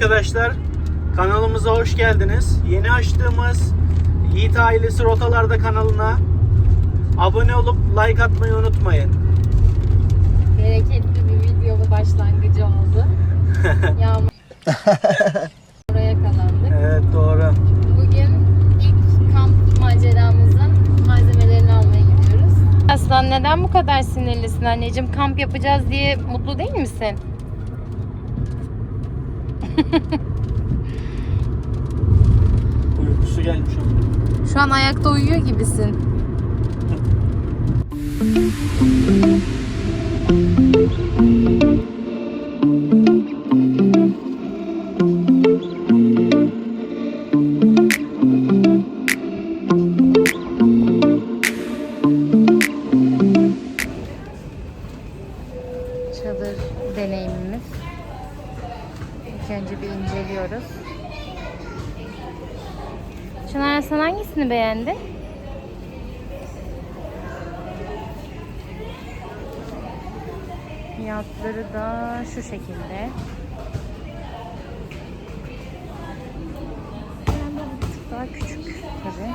Arkadaşlar. Kanalımıza hoş geldiniz. Yeni açtığımız Yiğit Ailesi Rotalarda kanalına abone olup like atmayı unutmayın. Bereketli bir video başlangıcı oldu. Yağmur oraya kalandık. Evet doğru. Bugün ilk kamp maceramızın malzemelerini almaya gidiyoruz. Aslan neden bu kadar sinirlisin anneciğim? Kamp yapacağız diye mutlu değil misin? Uykusu gelmiş ama. Şu an ayakta uyuyor gibisin. şekilde. Bu bir tık daha küçük tabi.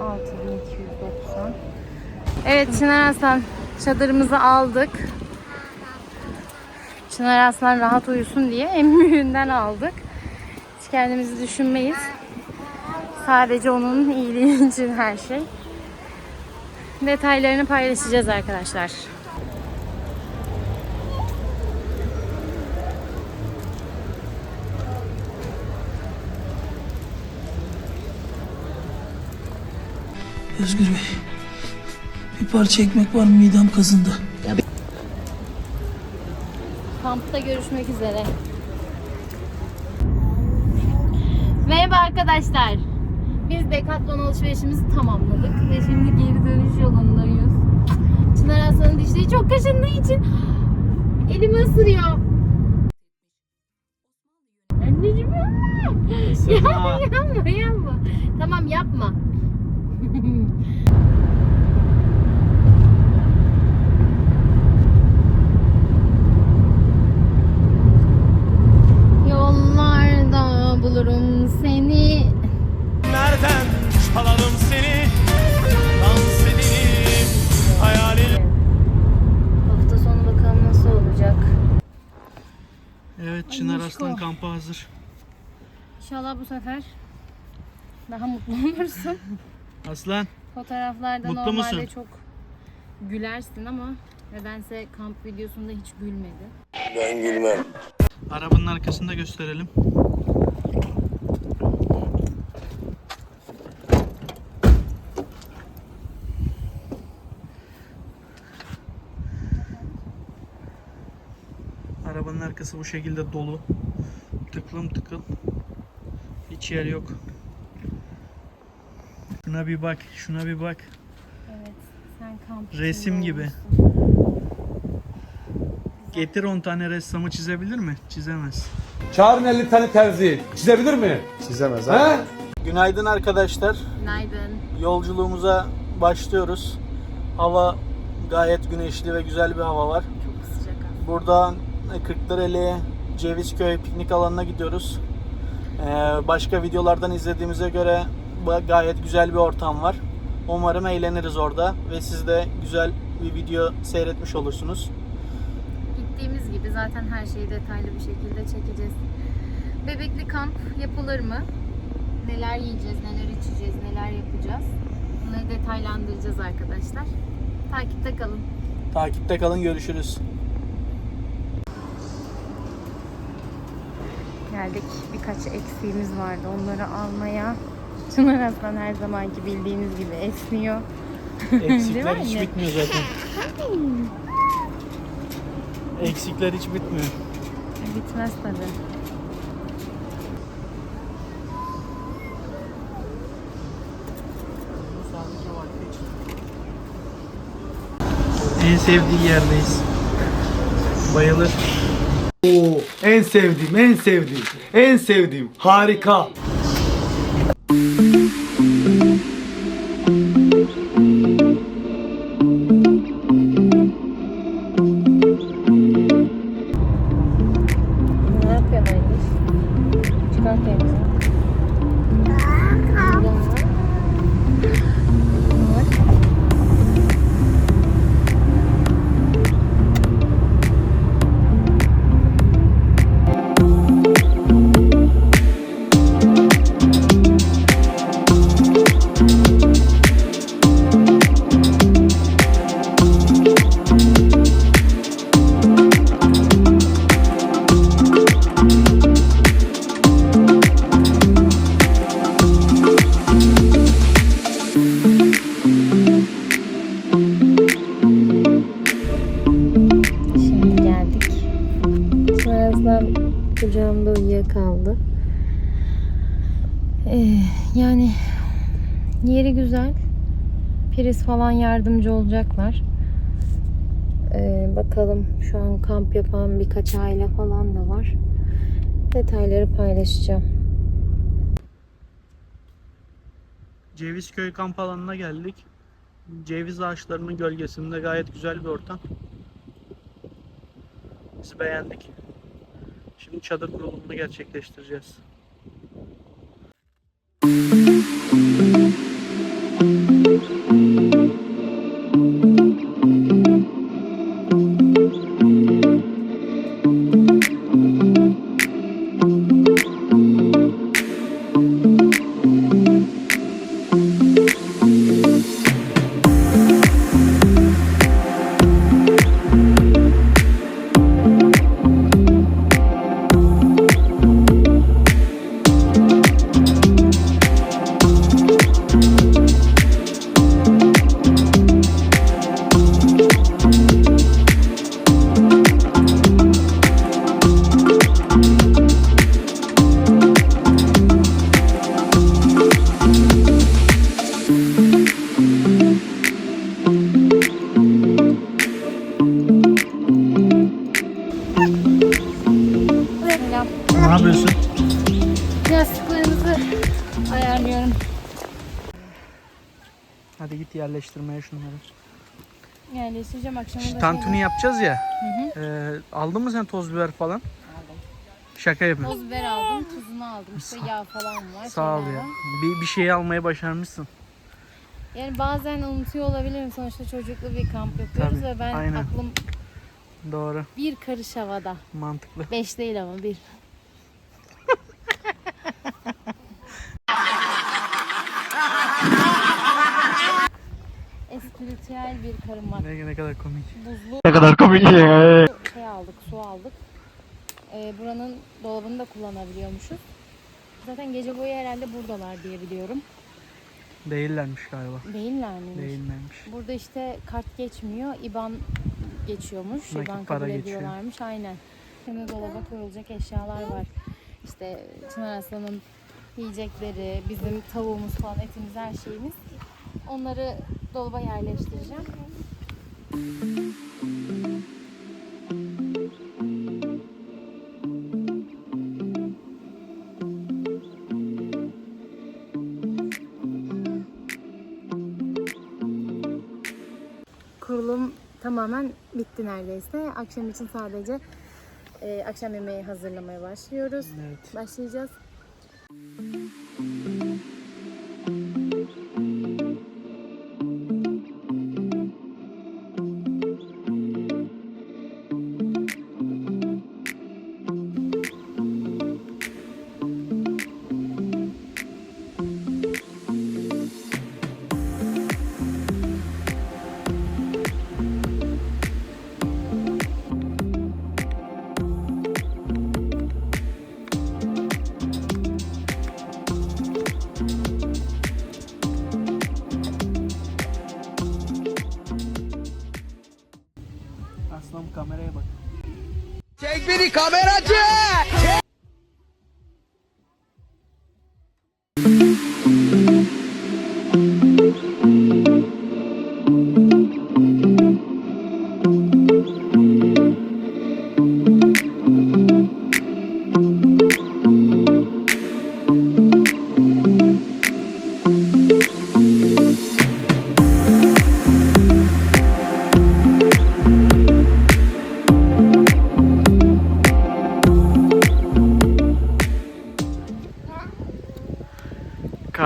6290. Evet Çınar Aslan çadırımızı aldık. Çınar Aslan rahat uyusun diye en büyüğünden aldık. Hiç kendimizi düşünmeyiz. Sadece onun iyiliği için her şey. Detaylarını paylaşacağız arkadaşlar. Özgür Bey. Bir parça ekmek var mı? Midem kazındı. Kampta görüşmek üzere. Merhaba arkadaşlar. Biz Decathlon alışverişimizi tamamladık ve şimdi geri dönüş yolundayız. Çınar Aslan'ın dişleri çok kaşındığı için elimi ısırıyor. Anneciğim yapma. Yapma yapma. Tamam yapma. Yollarda bulurum seni. Nereden çalalım seni Dans edelim hayalin Hafta sonu bakalım nasıl olacak. Evet Çınar Aşko. Aslan kampa hazır. İnşallah bu sefer daha mutlu olursun. Aslan Fotoğraflarda Mutlu normalde musun? çok gülersin ama nedense kamp videosunda hiç gülmedi. arabanın arkasında gösterelim. Arabanın arkası bu şekilde dolu. Tıklım tıkıl. Hiç yer yok. Şuna bir bak, şuna bir bak. Evet, sen kamp Resim gibi. Getir 10 tane ressamı çizebilir mi? Çizemez. Çağırın 50 tane terzi. Çizebilir mi? Çizemez He? Günaydın arkadaşlar. Günaydın. Yolculuğumuza başlıyoruz. Hava gayet güneşli ve güzel bir hava var. Çok sıcak. Buradan Kırklareli Cevizköy piknik alanına gidiyoruz. Ee, başka videolardan izlediğimize göre gayet güzel bir ortam var. Umarım eğleniriz orada ve siz de güzel bir video seyretmiş olursunuz. Gittiğimiz gibi zaten her şeyi detaylı bir şekilde çekeceğiz. Bebekli kamp yapılır mı? Neler yiyeceğiz, neler içeceğiz, neler yapacağız? Bunları detaylandıracağız arkadaşlar. Takipte kalın. Takipte kalın görüşürüz. Geldik. Birkaç eksiğimiz vardı. Onları almaya. Çınar Aslan her zamanki bildiğiniz gibi esniyor. Eksikler hiç bitmiyor zaten. Eksikler hiç bitmiyor. Bitmez tabii. En sevdiği yerdeyiz. Bayılır. Oo, en sevdiğim, en sevdiğim, en sevdiğim. Harika. Uyuyakaldı. Ee, yani yeri güzel. Priz falan yardımcı olacaklar. Ee, bakalım şu an kamp yapan birkaç aile falan da var. Detayları paylaşacağım. Cevizköy kamp alanına geldik. Ceviz ağaçlarının gölgesinde gayet güzel bir ortam. Biz beğendik. Şimdi çadır kurulumunu gerçekleştireceğiz. Selam. Şunları. Yerleştireceğim akşama da Tantuni yapacağız ya. Ee, aldın mı sen toz biber falan? Aldım. Şaka yapıyorum. Toz biber aldım, tuzunu aldım. İşte yağ falan var. Sağ ol şeyler ya. var. Bir, bir şey almayı başarmışsın. Yani bazen unutuyor olabilirim. Sonuçta çocuklu bir kamp yapıyoruz Tabii, ve ben aynen. aklım Doğru. bir karış havada. Mantıklı. Beş değil ama bir. Espritüel bir karım var. Ne, ne kadar komik. Buzlu Ne kadar komik şey aldık, su aldık. Ee, buranın dolabını da kullanabiliyormuşuz. Zaten gece boyu herhalde buradalar diye biliyorum. Değillermiş galiba. Değiller miymiş? Değillermiş. Burada işte kart geçmiyor, IBAN geçiyormuş. Nakit IBAN para kabul geçiyor. ediyorlarmış. Aynen. Şimdi dolaba koyulacak eşyalar var. İşte Çınar Aslan'ın yiyecekleri, bizim tavuğumuz falan, etimiz, her şeyimiz. Onları dolaba yerleştireceğim. Kurulum tamamen bitti neredeyse. Akşam için sadece e, akşam yemeği hazırlamaya başlıyoruz. Evet. Başlayacağız.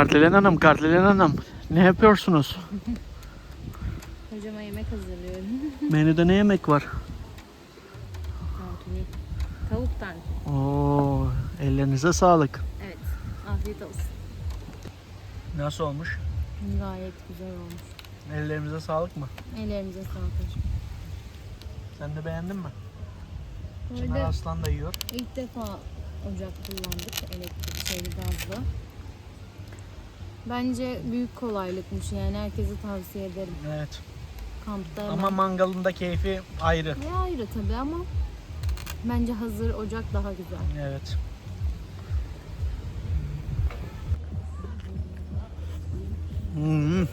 Kardelen Hanım, Kardelen Hanım. Ne yapıyorsunuz? Hocama yemek hazırlıyorum. Menüde ne yemek var? Tantuni. Tavuk tantuni. Oo, ellerinize sağlık. Evet. Afiyet olsun. Nasıl olmuş? Gayet güzel olmuş. Ellerimize sağlık mı? Ellerimize sağlık hocam. Sen de beğendin mi? Çınar Aslan da yiyor. ilk defa ocak kullandık. Elektrik şeyli gazlı. Bence büyük kolaylıkmış şey. yani herkese tavsiye ederim. Evet. Kampta. Ama mangalın da keyfi ayrı. Ya ayrı tabii ama bence hazır ocak daha güzel. Evet. Hmm.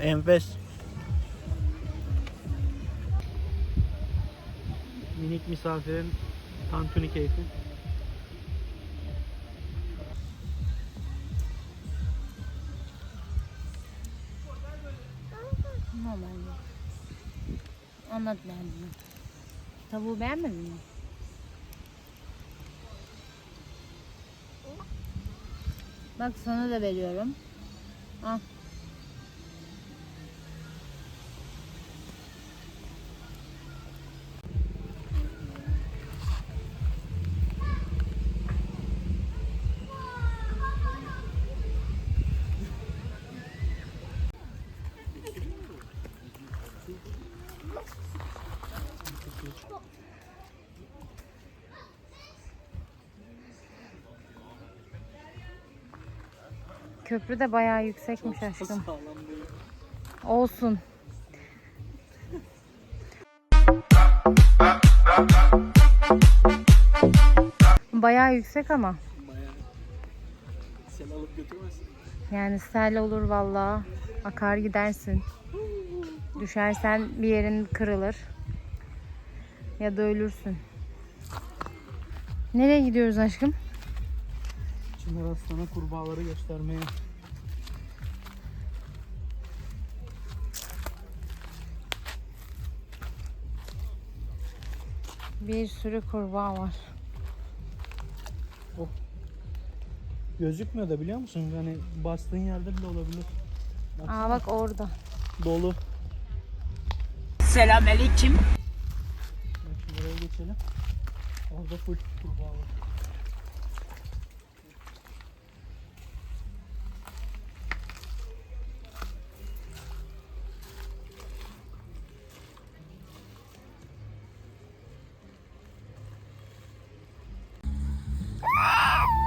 Enfes. Minik misafirin tantuni keyfi. Tavuğu beğenmedin mi? Bak sana da veriyorum. Al. Köprü de bayağı yüksekmiş aşkım. Olsun. Bayağı yüksek ama. Seni alıp götürmezsin. Yani sel olur vallahi. Akar gidersin. Düşersen bir yerin kırılır. Ya da ölürsün. Nereye gidiyoruz aşkım? Çınar Aslan'a kurbağaları göstermeye. Bir sürü kurbağa var. Gözükmüyor da biliyor musun? Hani bastığın yerde bile olabilir. Aa bak orada. Dolu. Selamünaleyküm. Geçelim. Orada full kurbağa var.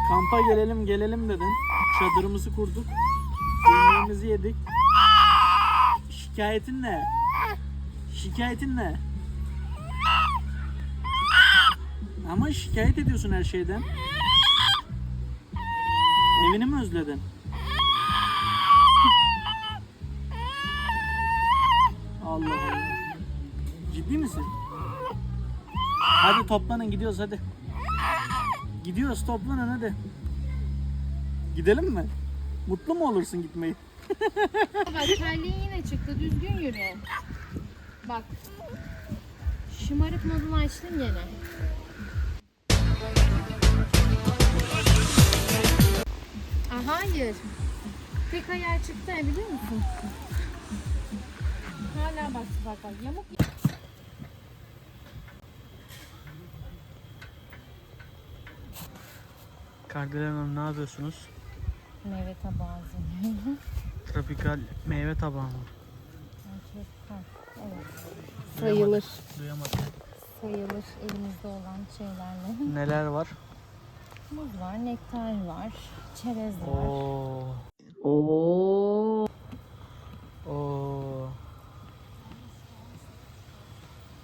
Kampa gelelim gelelim dedin. Çadırımızı kurduk. Yemeğimizi yedik. Şikayetin ne? Şikayetin ne? Ama şikayet ediyorsun her şeyden. Evini mi özledin? Allah Allah. Ciddi misin? Hadi toplanın gidiyoruz hadi. Gidiyoruz toplanın hadi. Gidelim mi? Mutlu mu olursun gitmeyi? Bak terliğin yine çıktı. Düzgün yürü. Bak. Şımarık modunu açtın gene. Aa, hayır. Tek ayağı çıktı biliyor musun? Hala bak bak bak yamuk. Kardelen Hanım ne yapıyorsunuz? Meyve tabağı hazırlıyorum. Tropikal meyve tabağı mı? Evet. Sayılır. Duyamadım. Sayılır elimizde olan şeylerle. Neler var? Muz var, nektar var, çerez var. Oo. Oo. Oo.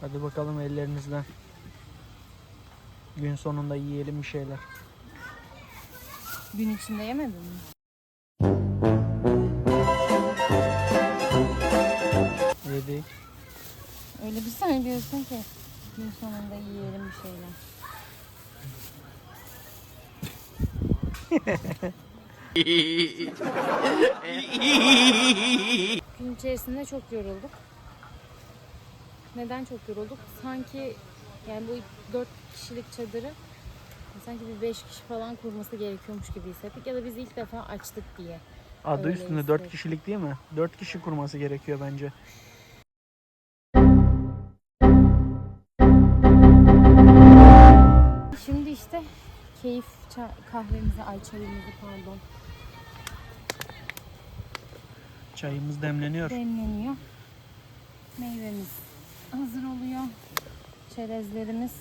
Hadi bakalım ellerinizden. Gün sonunda yiyelim bir şeyler. Gün içinde yemedin mi? Yedik. Öyle bir söylüyorsun ki gün sonunda yiyelim bir şeyler. Gün içerisinde çok yorulduk. Neden çok yorulduk? Sanki yani bu dört kişilik çadırı sanki bir beş kişi falan kurması gerekiyormuş gibi hissettik ya da biz ilk defa açtık diye. Adı Öyle üstünde 4 istedim. kişilik değil mi? 4 kişi kurması gerekiyor bence. İşte keyif kahvemizi, ay çayımızı pardon Çayımız demleniyor. demleniyor. Meyvemiz hazır oluyor. Çerezlerimiz.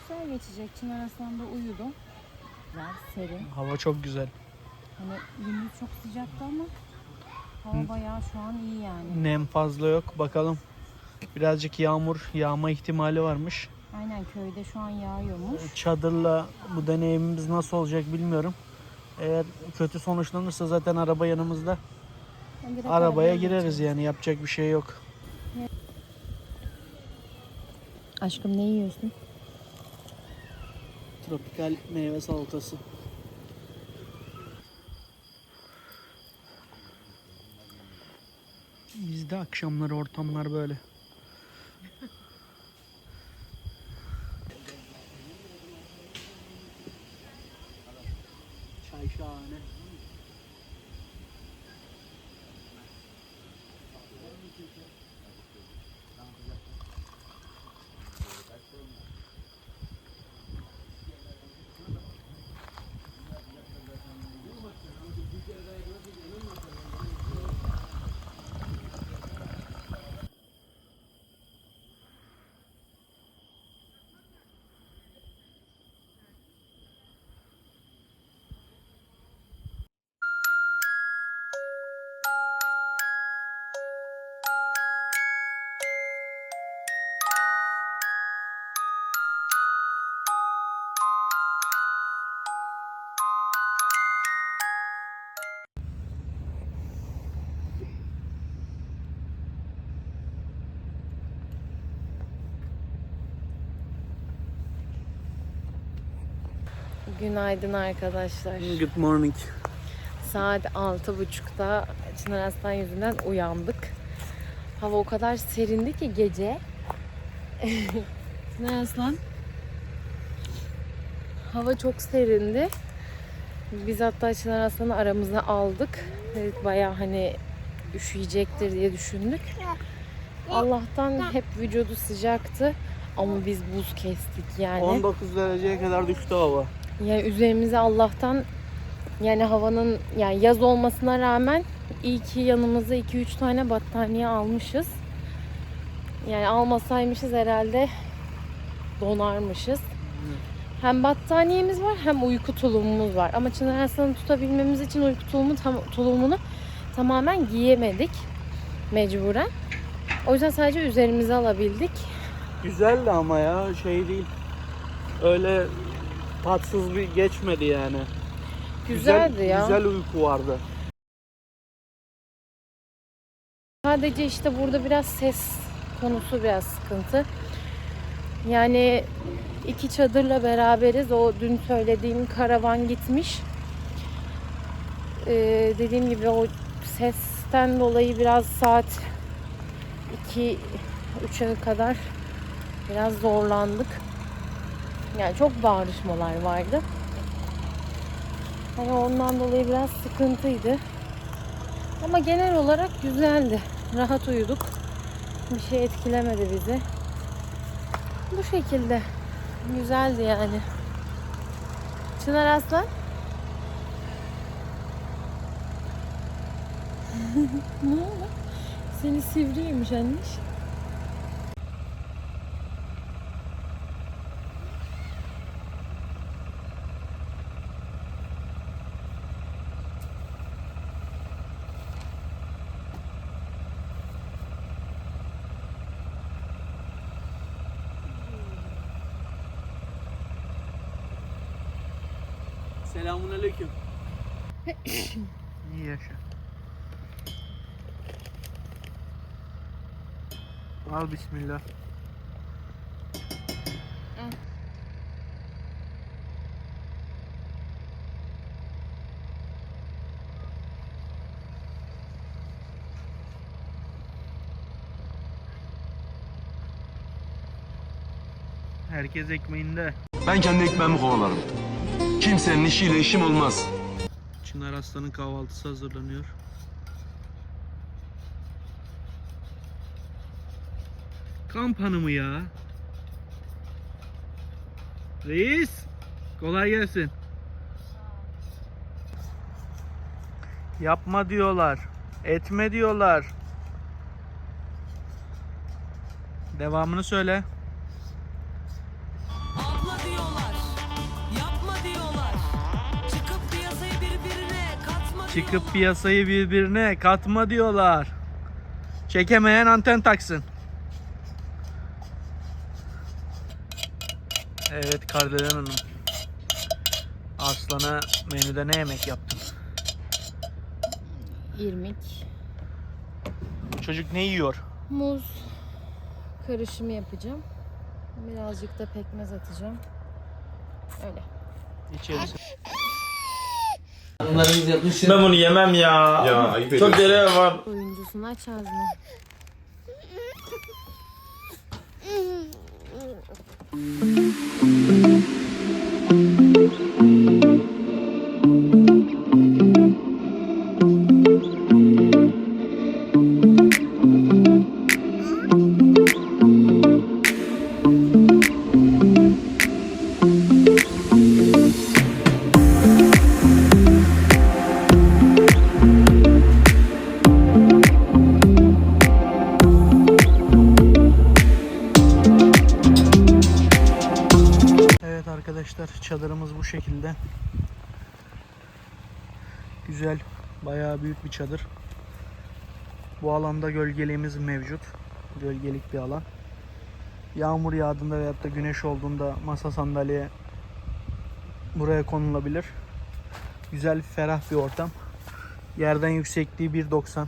Güzel geçecek. Çınar Aslan da uyudu. Güzel, serin. Hava çok güzel. Hani gündüz çok sıcaktı ama hava bayağı şu an iyi yani. Nem fazla yok. Bakalım. Birazcık yağmur yağma ihtimali varmış. Aynen köyde şu an yağıyormuş. Çadırla bu deneyimimiz nasıl olacak bilmiyorum. Eğer kötü sonuçlanırsa zaten araba yanımızda. Direkt Arabaya gireriz yani yapacak bir şey yok. Aşkım ne yiyorsun? Tropikal meyve salatası. Bizde akşamları ortamlar böyle. Günaydın arkadaşlar. Good morning. Saat altı buçukta Çınar Aslan yüzünden uyandık. Hava o kadar serindi ki gece. Çınar Aslan. Hava çok serindi. Biz hatta Çınar Aslan'ı aramıza aldık. Dedik bayağı hani üşüyecektir diye düşündük. Allah'tan hep vücudu sıcaktı. Ama biz buz kestik yani. 19 dereceye kadar düştü hava. Yani üzerimize Allah'tan yani havanın yani yaz olmasına rağmen iyi ki yanımıza 2-3 tane battaniye almışız. Yani almasaymışız herhalde donarmışız. Hem battaniyemiz var hem uyku tulumumuz var. Ama Çınar Aslan'ı tutabilmemiz için uyku tulumu tam, tulumunu tamamen giyemedik mecburen. O yüzden sadece üzerimize alabildik. Güzeldi ama ya şey değil. Öyle tatsız bir geçmedi yani. Güzeldi güzel, ya. Güzel uyku vardı. Sadece işte burada biraz ses konusu biraz sıkıntı. Yani iki çadırla beraberiz. O dün söylediğim karavan gitmiş. Ee, dediğim gibi o sesten dolayı biraz saat 2-3'e kadar biraz zorlandık. Yani çok bağırışmalar vardı. Hani ondan dolayı biraz sıkıntıydı. Ama genel olarak güzeldi. Rahat uyuduk. Bir şey etkilemedi bizi. Bu şekilde. Güzeldi yani. Çınar Aslan. ne oldu? Seni sivriymiş anneş. Selamun aleyküm. İyi yaşa. Al bismillah. Herkes ekmeğinde. Ben kendi ekmeğimi kovalarım. Kimsenin işiyle işim olmaz. Çınar Aslan'ın kahvaltısı hazırlanıyor. Kamp hanımı ya. Reis. Kolay gelsin. Yapma diyorlar. Etme diyorlar. Devamını söyle. Çıkıp piyasayı birbirine katma diyorlar. Çekemeyen anten taksın. Evet Kardelen Hanım. Aslan'a menüde ne yemek yaptın? İrmik, Bu çocuk ne yiyor? muz karışımı yapacağım. Birazcık da pekmez atacağım. Öyle. İçerisi. Ben bunu yemem ya. Ya ayıp Çok görev var. Oyuncusunu aç ağzını. çadır. Bu alanda gölgeliğimiz mevcut. Gölgelik bir alan. Yağmur yağdığında veyahut da güneş olduğunda masa sandalye buraya konulabilir. Güzel, ferah bir ortam. Yerden yüksekliği 1.90.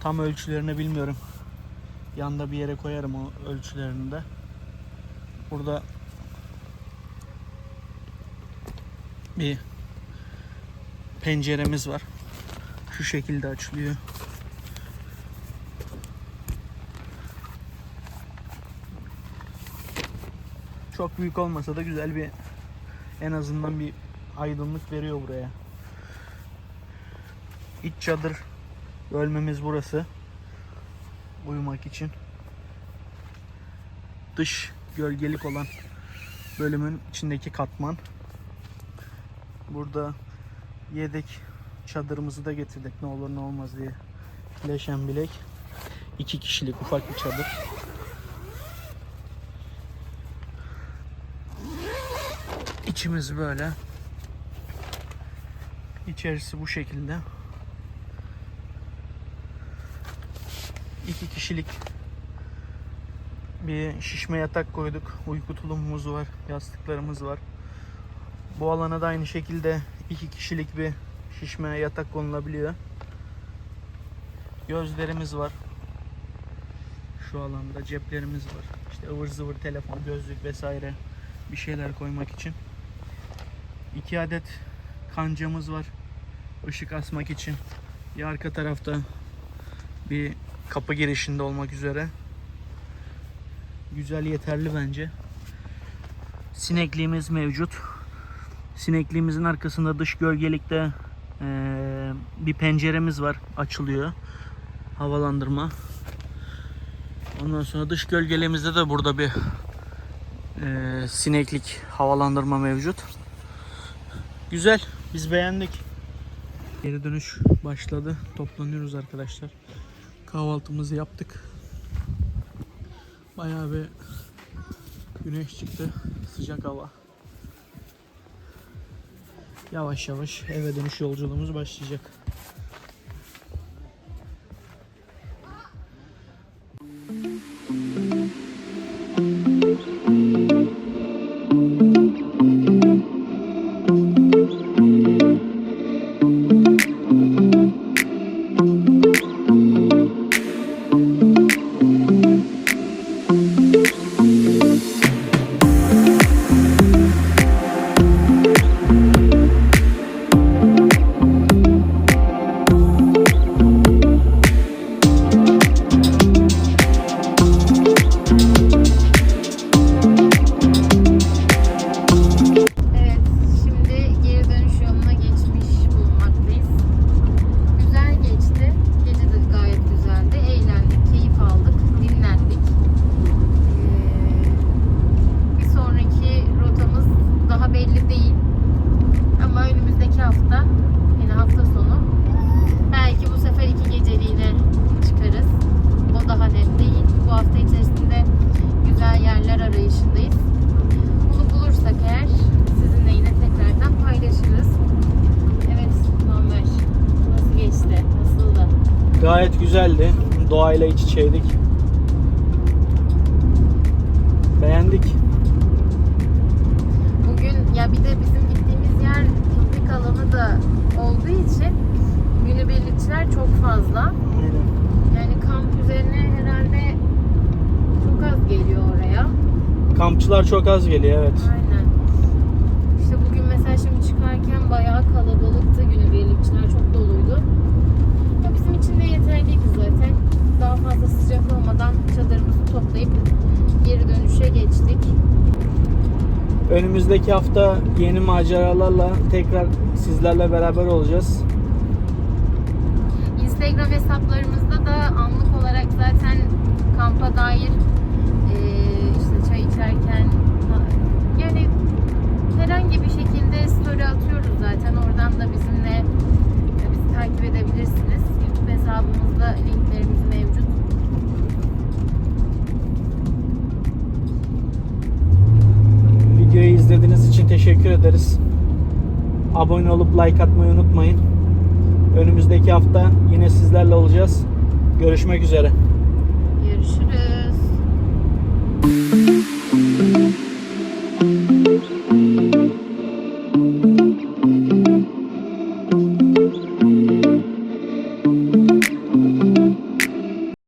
Tam ölçülerini bilmiyorum. Yanda bir yere koyarım o ölçülerini de. Burada bir penceremiz var. Şu şekilde açılıyor. Çok büyük olmasa da güzel bir en azından bir aydınlık veriyor buraya. İç çadır bölmemiz burası. Uyumak için. Dış gölgelik olan bölümün içindeki katman. Burada yedek çadırımızı da getirdik ne olur ne olmaz diye. Leşen bilek. İki kişilik ufak bir çadır. İçimiz böyle. İçerisi bu şekilde. İki kişilik bir şişme yatak koyduk. Uyku tulumumuz var. Yastıklarımız var. Bu alana da aynı şekilde iki kişilik bir şişme yatak konulabiliyor. Gözlerimiz var. Şu alanda ceplerimiz var. İşte ıvır zıvır telefon, gözlük vesaire bir şeyler koymak için. İki adet kancamız var. Işık asmak için. Bir arka tarafta bir kapı girişinde olmak üzere. Güzel yeterli bence. Sinekliğimiz mevcut. Sinekliğimizin arkasında dış gölgelikte eee, bir penceremiz var. Açılıyor. Havalandırma. Ondan sonra dış gölgeliğimizde de burada bir eee, sineklik havalandırma mevcut. Güzel. Biz beğendik. Geri dönüş başladı. Toplanıyoruz arkadaşlar. Kahvaltımızı yaptık. Bayağı bir güneş çıktı. Sıcak hava. Yavaş yavaş eve dönüş yolculuğumuz başlayacak. Güzeldi. Doğayla iç içeydik. Beğendik. Bugün ya bir de bizim gittiğimiz yer piknik alanı da olduğu için günübirlikçiler çok fazla. Aynen. Yani kamp üzerine herhalde çok az geliyor oraya. Kampçılar çok az geliyor evet. Aynen. Önümüzdeki hafta yeni maceralarla tekrar sizlerle beraber olacağız. Instagram hesaplarımızda da anlık olarak zaten kampa dair eee, işte çay içerken yani herhangi bir şekilde story atıyoruz zaten. Oradan da bizimle e, bizi takip edebilirsiniz. YouTube hesabımızda linklerimiz mevcut. Videoyu izlediğiniz için teşekkür ederiz. Abone olup like atmayı unutmayın. Önümüzdeki hafta yine sizlerle olacağız. Görüşmek üzere. Görüşürüz.